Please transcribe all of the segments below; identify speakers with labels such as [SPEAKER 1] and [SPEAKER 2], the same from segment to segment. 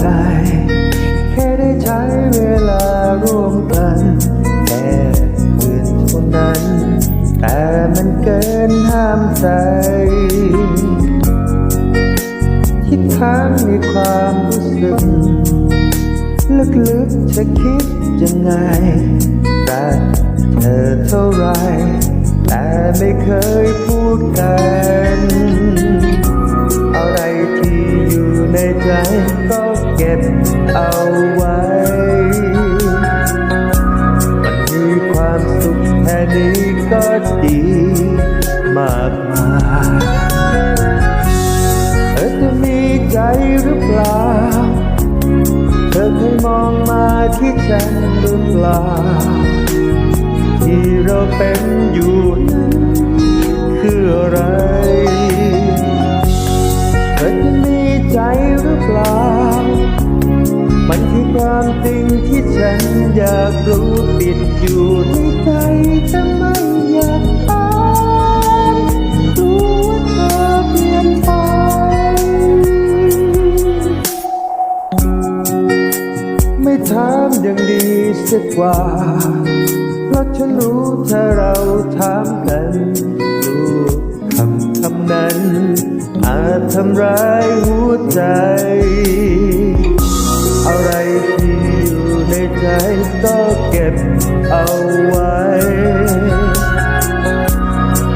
[SPEAKER 1] ใจแค่ได้ใช้เวลาร่วมกันแค่คืนเท่านั้น แต่มันเกินห้ามใจคิดค้างในความรู้สึก ลึกๆจะคิดยังไงรักเธอเท่าไร แต่ไม่เคยพูดกัน มากมายเธอจะมีใจหรือเปล่า เธอเคยมองมาที่ฉันหรือเปล่า ที่เราเป็นอยู่นั้นคืออะไร เธอจะมีใจหรือเปล่า มันคือความจริงที่ฉันอยากรู้ติดอยู่ในใจแต่ไม่อยาก ไม่ถามยังดีเสียกว่า เพราะฉันรู้ถ้าเราถามกันรู้คำคำนั้น อาจทำร้ายหัวใจ อะไรที่อยู่ในใจก็เก็บเอาไว้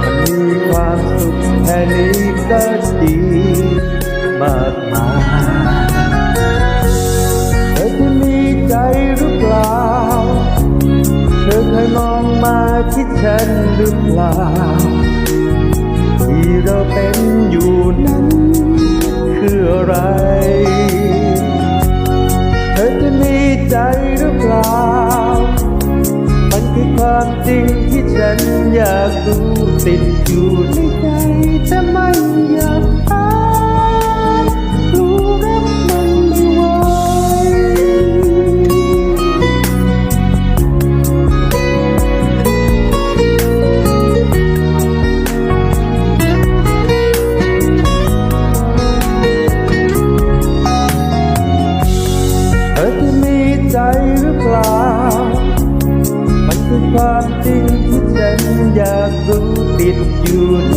[SPEAKER 1] มันมีความสุขแค่นี้ก็ดีมากมาย ที่ฉันหรือเปล่า ที่เราเป็นอยู่นั้นคืออะไร เธอจะมีใจหรือเปล่า มันคือความจริงที่ฉันอยากรู้ติดอยู่ในใจจะไม่อยาก ความจริงที่ฉันอยากรู้ติดอยู่ใน